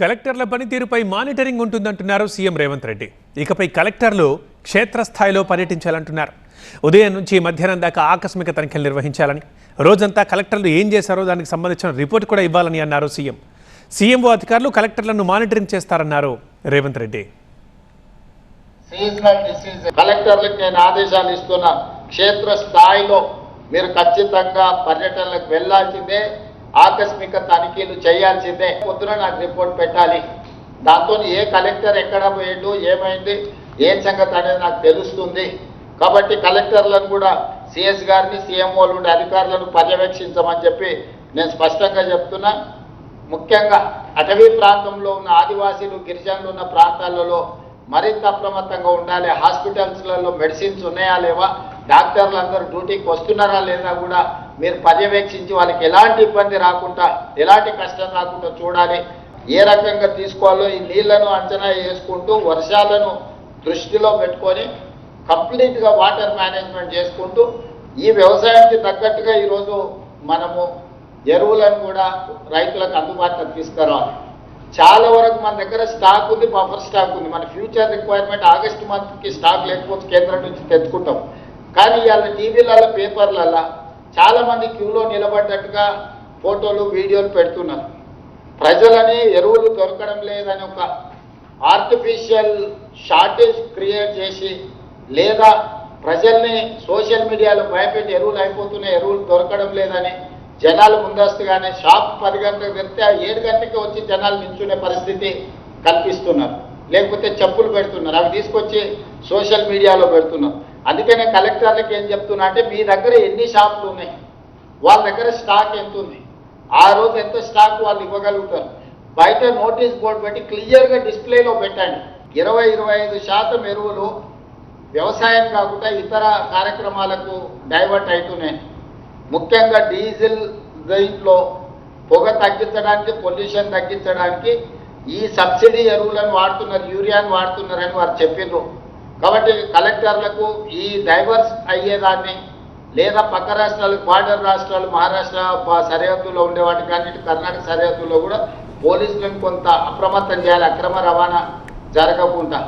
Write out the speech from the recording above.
కలెక్టర్ల పనితీరుపై మానిటరింగ్ ఉంటుందంటున్నారు సీఎం రేవంత్ రెడ్డి. ఇకపై కలెక్టర్లు క్షేత్రస్థాయిలో పర్యటించాలంటున్నారు. ఉదయం నుంచి మధ్యాహ్నం దాకా ఆకస్మిక తనిఖీలు నిర్వహించాలని రోజంతా కలెక్టర్లు ఏం చేశారో దానికి సంబంధించిన రిపోర్ట్ కూడా ఇవ్వాలని అన్నారు సీఎం. సీఎంఓ అధికారులు కలెక్టర్లను మానిటరింగ్ చేస్తారన్నారు రేవంత్ రెడ్డి. సీజనల్ డిసీజ్ కలెక్టర్లకు నేను ఆదేశాలు ఇస్తున్నా క్షేత్ర స్థాయిలో మీరు ఖచ్చితంగా పర్యటనలకు వెళ్ళాల్సిందే. ఆకస్మిక తనిఖీలు చేయాల్సిందే పొద్దున నాకు రిపోర్ట్ పెట్టాలి. దాంతో ఏ కలెక్టర్ ఎక్కడ పోయిండు ఏమైంది ఏం సంగతి అనేది నాకు తెలుస్తుంది. కాబట్టి కలెక్టర్లను కూడా సిఎస్ గారిని సీఎంఓలు ఉండే అధికారులను పర్యవేక్షించమని చెప్పి నేను స్పష్టంగా చెప్తున్నా. ముఖ్యంగా అటవీ ప్రాంతంలో ఉన్న ఆదివాసీలు గిరిజనులు ఉన్న ప్రాంతాలలో మరింత అప్రమత్తంగా ఉండాలి. హాస్పిటల్స్లలో మెడిసిన్స్ ఉన్నాయా లేవా? డాక్టర్లు అందరూ డ్యూటీకి వస్తున్నారా లేదా కూడా మీరు పర్యవేక్షించి వాళ్ళకి ఎలాంటి ఇబ్బంది రాకుండా ఎలాంటి కష్టం రాకుండా చూడాలి. ఏ రకంగా తీసుకోవాలో ఈ నీళ్ళను అంచనా వేసుకుంటూ వర్షాలను దృష్టిలో పెట్టుకొని కంప్లీట్గా వాటర్ మేనేజ్మెంట్ చేసుకుంటూ ఈ వ్యవసాయానికి తగ్గట్టుగా ఈరోజు మనము ఎరువులను కూడా రైతులకు అందుబాటులోకి తీసుకురావాలి. చాలా వరకు మన దగ్గర స్టాక్ ఉంది బఫర్ స్టాక్ ఉంది. మన ఫ్యూచర్ రిక్వైర్మెంట్ ఆగస్ట్ మంత్కి స్టాక్ లేకపోతే కేంద్రం నుంచి తెచ్చుకుంటాం. కానీ ఇవాళ టీవీలలో పేపర్లలో చాలా మంది క్యూలో నిలబడ్డట్టుగా ఫోటోలు వీడియోలు పెడుతున్నారు. ప్రజలని ఎరువులు దొరకడం లేదని ఒక ఆర్టిఫిషియల్ షార్టేజ్ క్రియేట్ చేసి లేదా ప్రజల్ని సోషల్ మీడియాలో భయపెట్టి ఎరువులు అయిపోతున్నాయి ఎరువులు దొరకడం లేదని జనాలు ముందస్తుగానే షాప్ పది గంటలకు తెరిస్తే ఆ ఏడు గంటకి వచ్చి జనాలు నిల్చునే పరిస్థితి కల్పిస్తున్నారు. లేకపోతే చెప్పులు పెడుతున్నారు. అవి తీసుకొచ్చి సోషల్ మీడియాలో పెడుతున్నారు. అందుకనే కలెక్టర్లకు ఏం చెప్తున్నా అంటే మీ దగ్గర ఎన్ని షాపులు ఉన్నాయి? వాళ్ళ దగ్గర స్టాక్ ఎంత ఉంది ఆ రోజు ఎంత స్టాక్ వాళ్ళు ఇవ్వగలుగుతారు? బయట నోటీస్ బోర్డు పెట్టి క్లియర్గా డిస్ప్లేలో పెట్టండి. ఇరవై ఇరవై ఐదు శాతం ఎరువులు వ్యవసాయం కాకుండా ఇతర కార్యక్రమాలకు డైవర్ట్ అవుతున్నాయి ముఖ్యంగా డీజిల్ దీంట్లో పొగ తగ్గించడానికి పొల్యూషన్ తగ్గించడానికి ఈ సబ్సిడీ ఎరువులను వాడుతున్నారు యూరియాను వాడుతున్నారని వారు చెప్పిండ్రు కాబట్టి కలెక్టర్లకు ఈ డైవర్స్ అయ్యేదాన్ని లేదా పక్క రాష్ట్రాలు బార్డర్ రాష్ట్రాలు మహారాష్ట్ర సరిహద్దులో ఉండే వాటికి అన్నిటి కర్ణాటక సరిహద్దుల్లో కూడా పోలీసులను కొంత అప్రమత్తం చేయాలి అక్రమ రవాణా జరగకుండా.